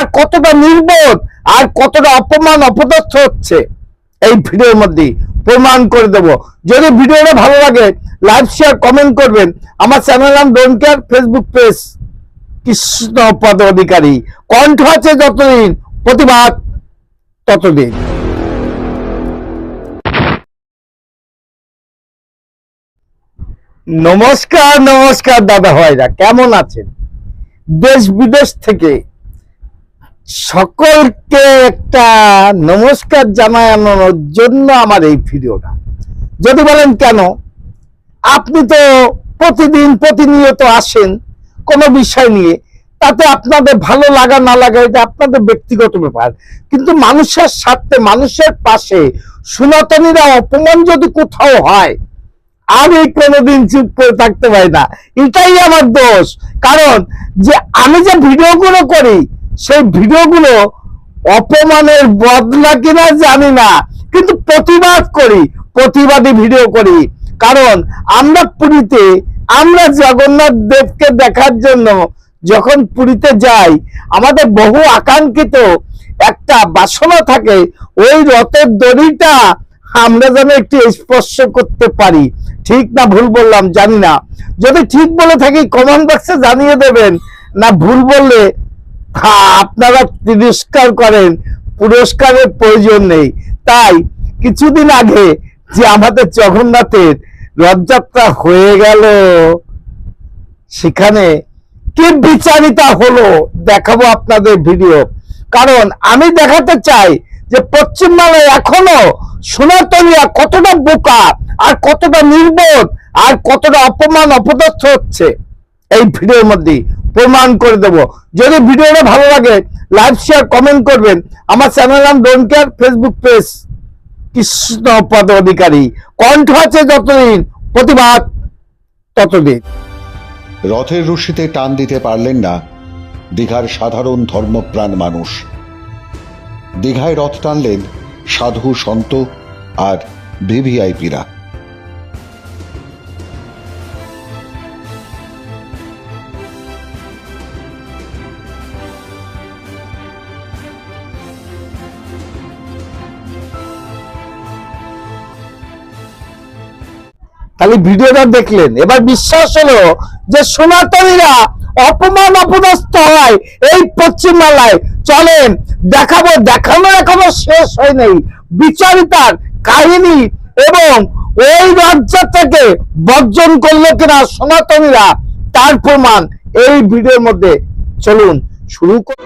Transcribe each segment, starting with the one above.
আর কতটা নির্বোধ আর কতটা অপমান, অপদস্থ হচ্ছে এই ভিডিওর মধ্যে প্রমাণ করে দেব। যদি ভিডিওটা ভালো লাগে, লাইক শেয়ার কমেন্ট করবেন। আমার চ্যানেল নাম don't care Facebook page Krishna Pada Adhikari. কণ্ঠ আছে যতদিন, প্রতিবাদ ততদিন। নমস্কার নমস্কার দাদা ভাইরা, কেমন আছেন? দেশ বিদেশ থেকে সকলকে একটা নমস্কার জানানোর জন্য আমার এই ভিডিওটা। যদি বলেন কেন? আপনি তো প্রতিদিন প্রতিনিয়ত আসেন কোনো বিষয় নিয়ে, তাতে আপনাদের ভালো লাগা না লাগা এটা আপনাদের ব্যক্তিগত ব্যাপার। কিন্তু মানুষের স্বার্থে, মানুষের পাশে সনাতনীরা অপমান যদি কোথাও হয়, আমি কোনোদিন চুপ করে থাকতে পারি না। এটাই আমার দোষ। কারণ যে আমি যে ভিডিওগুলো করি সেই ভিডিওগুলো অপমানের বদলা কিনা জানি না, কিন্তু প্রতিবাদ করি, প্রতিবাদী ভিডিও করি। কারণ আমরা পুরীতে, আমরা জগন্নাথ দেবকে দেখার জন্য যখন পুরীতে যাই, আমাদের বহু আকাঙ্ক্ষিত একটা বাসনা থাকে, ওই রথের দড়িটা আমরা যেন একটু স্পর্শ করতে পারি। ঠিক না ভুল বললাম, জানি না। যদি ঠিক বলে থাকি কমেন্ট বক্সে জানিয়ে দেবেন, না ভুল বললে আপনারা তিরস্কার করেন, পুরস্কারের প্রয়োজন নেই। তাই কিছুদিন আগে যে আমাদের জগন্নাথের রথযাত্রা হয়ে গেল, সেখানে কি বিচারিতা হলো দেখাবো আপনাদের ভিডিও। কারণ আমি দেখাতে চাই যে পশ্চিমবাংলায় এখনও সনাতনীরা কতটা বোকা আর কতটা নির্বোধ আর কতটা অপমান অপদস্থ হচ্ছে। এই ভিডিওর মধ্যে প্রমাণ করে দেব। যদি ভিডিওটা ভালো লাগে লাইক শেয়ার কমেন্ট করবেন। আমার চ্যানেল নাম don't care Facebook page Krishna Pada Adhikari. কণ্ঠ আছে যতদিন, প্রতিবাদ ততদিন। রথের রশিতে টান দিতে পারলেন না, দীঘার সাধারণ ধর্মপ্রাণ মানুষ। দীঘায় রথ টানলেন সাধু সন্ত আর ভিভিআইপিরা। খালি ভিডিওটা দেখলেন। এবার বিশ্বাস হলো যে সনাতনীরা অপমান অপদস্থ হয় এই পশ্চিমবাংলায়। চলেন, দেখাবো, দেখানো এখনও শেষ হয় নাই। বিচারিতার কাহিনী এবং ওই রাজ্য থেকে বর্জন করল কিনা সনাতনীরা, তার প্রমাণ এই ভিডিওর মধ্যে। চলুন, শুরু কর।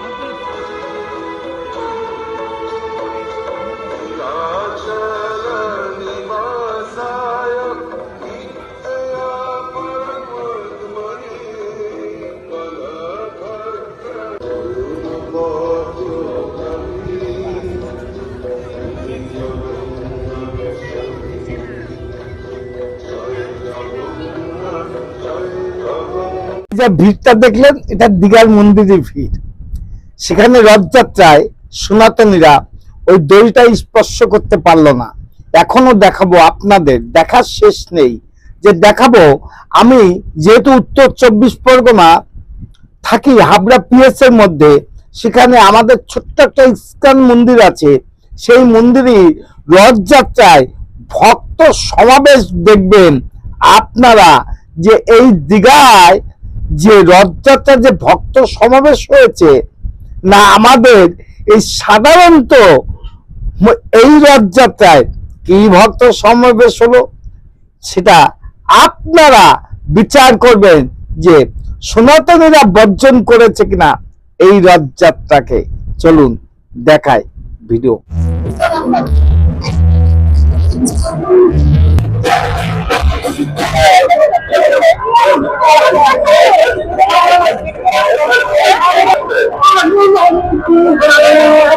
যে ভিড়টা দেখলেন, এটা দিঘার মন্দিরের ভিড়। সেখানে রথযাত্রায় সনাতনীরা ওই দড়িটা স্পর্শ করতে পারল না। এখনও দেখাবো আপনাদের, দেখার শেষ নেই। যে দেখাবো, আমি যেহেতু উত্তর চব্বিশ পরগনা থাকি, হাবড়া পিএস এর মধ্যে, সেখানে আমাদের ছোট্ট একটা ইস্কান মন্দির আছে। সেই মন্দিরে রথযাত্রায় ভক্ত সমাবেশ দেখবেন আপনারা যে এই দিঘায় যে রথযাত্রার যে ভক্ত সমাবেশ হয়েছে, না আমাদের এই সাধারণত এই রথযাত্রায় কি ভক্ত সমাবেশ হলো, সেটা আপনারা বিচার করবেন যে সনাতনীরা বর্জন করেছে কিনা এই রথযাত্রাকে। চলুন দেখায় ভিডিও। Thank you.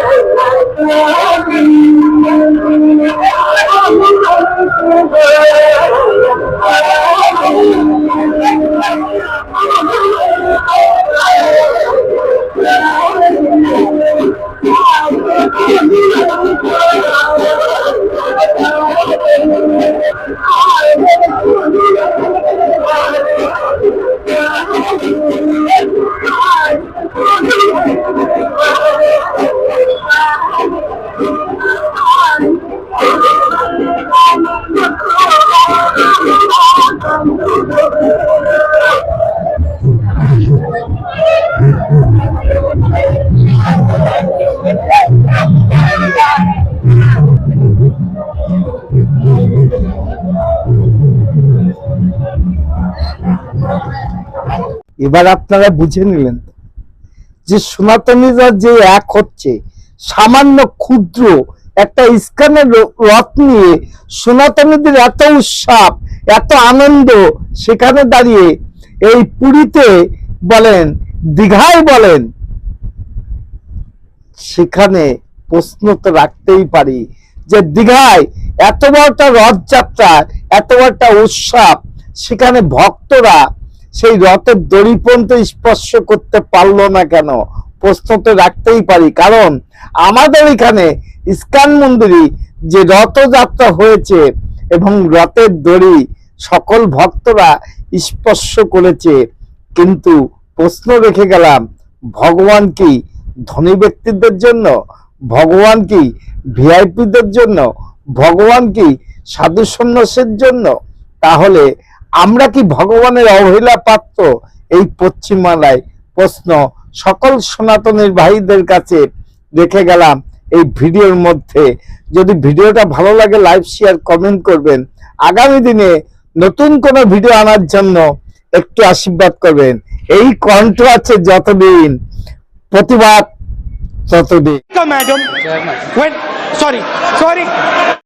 এবার আপনারা বুঝে নিলেন যে সনাতনীরা যে এক হচ্ছে সামান্য ক্ষুদ্র একটা ইস্কানের রথ নিয়ে সনাতনীদের এত উৎসাহ এত আনন্দ সেখানে দাঁড়িয়ে এই পুরীতে বলেন, দীঘায় বলেন, সেখানে প্রশ্ন তো রাখতেই পারি যে দীঘায় এত বড়টা রথযাত্রা, এত বড়টা উৎসব, সেখানে ভক্তরা সেই রথের দড়ি পর্যন্ত স্পর্শ করতে পারল না কেন? প্রশ্ন তো রাখতেই পারি। কারণ আমাদের এখানে ইস্কান মন্দিরে যে রথযাত্রা হয়েছে এবং রথের দড়ি সকল ভক্তরা স্পর্শ করেছে, কিন্তু প্রশ্ন রেখে গেলাম, ভগবান কি ধনী ব্যক্তিদের জন্য? ভগবান কি ভিআইপিদের জন্য? ভগবান কি সাধু সন্ন্যাসের জন্য? তাহলে আমরা কি ভগবানের অবহেলা পাত্র এই পশ্চিমবাংলায় প্রশ্ন সকল সনাতনের ভাইদের কাছে রেখে গেলাম এই ভিডিওর মধ্যে। যদি ভিডিওটা ভালো লাগে লাইভ শেয়ার, কমেন্ট করবেন। আগামী দিনে নতুন কোন ভিডিও আনার জন্য একটু আশীর্বাদ করবেন এই কণ্ঠ আছে যতদিন প্রতিবাদ ততদিন. Sorry sorry.